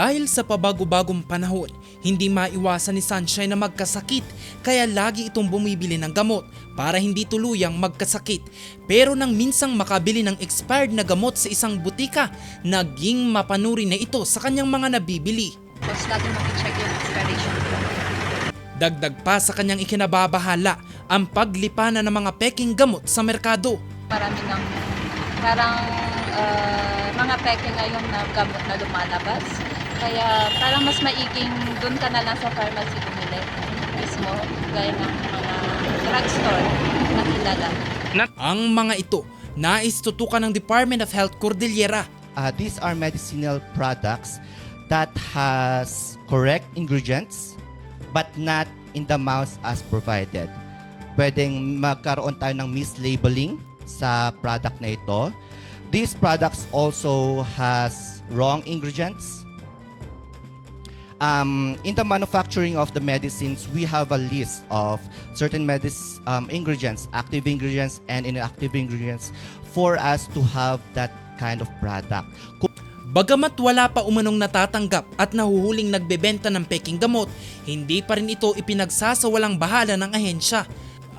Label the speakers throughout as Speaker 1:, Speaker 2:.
Speaker 1: Dahil sa pabago-bagong panahon, hindi maiwasan ni Sunshine na magkasakit kaya lagi itong bumibili ng gamot para hindi tuluyang magkasakit. Pero nang minsang makabili ng expired na gamot sa isang butika, naging mapanuri na ito sa kanyang mga nabibili.
Speaker 2: Tapos natin makicheck yung expiration.
Speaker 1: Dagdag pa sa kanyang ikinababahala ang paglipanan ng mga peking gamot sa merkado.
Speaker 2: Marami ng parang ah, mga peke ngayon na gamot na lumalabas. Kaya parang mas maiging doon ka na lang sa pharmacy bumili mismo gaya ng mga drugstore na kilala.
Speaker 1: Ang mga ito, nais tutukan ng Department of Health Cordillera
Speaker 3: Uh, these are medicinal products that has correct ingredients but not in the amounts as provided. Pwedeng magkaroon tayo ng mislabeling sa product na ito. These products also has wrong ingredients. Um, in the manufacturing of the medicines, we have a list of certain medic um, ingredients, active ingredients and inactive ingredients for us to have that kind of product.
Speaker 1: Bagamat wala pa umanong natatanggap at nahuhuling nagbebenta ng peking gamot, hindi pa rin ito ipinagsasawalang bahala ng ahensya.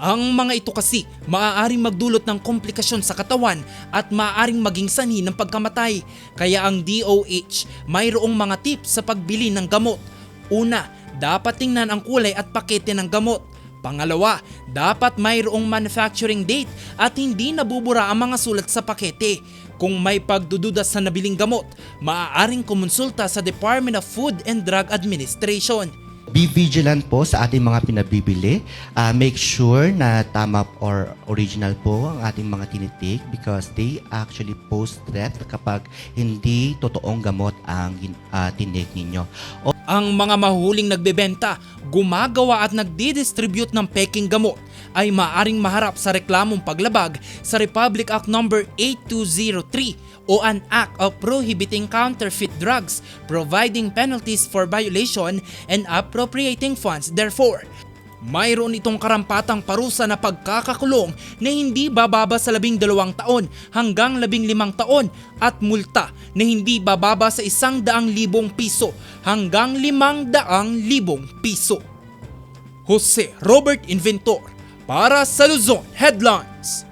Speaker 1: Ang mga ito kasi maaaring magdulot ng komplikasyon sa katawan at maaaring maging sanhi ng pagkamatay. Kaya ang DOH mayroong mga tips sa pagbili ng gamot. Una, dapat tingnan ang kulay at pakete ng gamot. Pangalawa, dapat mayroong manufacturing date at hindi nabubura ang mga sulat sa pakete. Kung may pagdududa sa nabiling gamot, maaaring kumonsulta sa Department of Food and Drug Administration.
Speaker 3: Be vigilant po sa ating mga pinabibili. Uh, make sure na tama or original po ang ating mga tinitik because they actually pose threat kapag hindi totoong gamot ang uh, tinik ninyo. O,
Speaker 1: Ang mga mahuhuling nagbebenta, gumagawa at nagdi-distribute ng peking gamot ay maaring maharap sa reklamong paglabag sa Republic Act No. 8203 o an Act of Prohibiting Counterfeit Drugs, providing penalties for violation and appropriating funds therefore. Mayroon itong karampatang parusa na pagkakakulong na hindi bababa sa labing dalawang taon hanggang labing limang taon at multa na hindi bababa sa isang daang libong piso hanggang limang daang libong piso. Jose Robert Inventor para sa Luzon Headlines.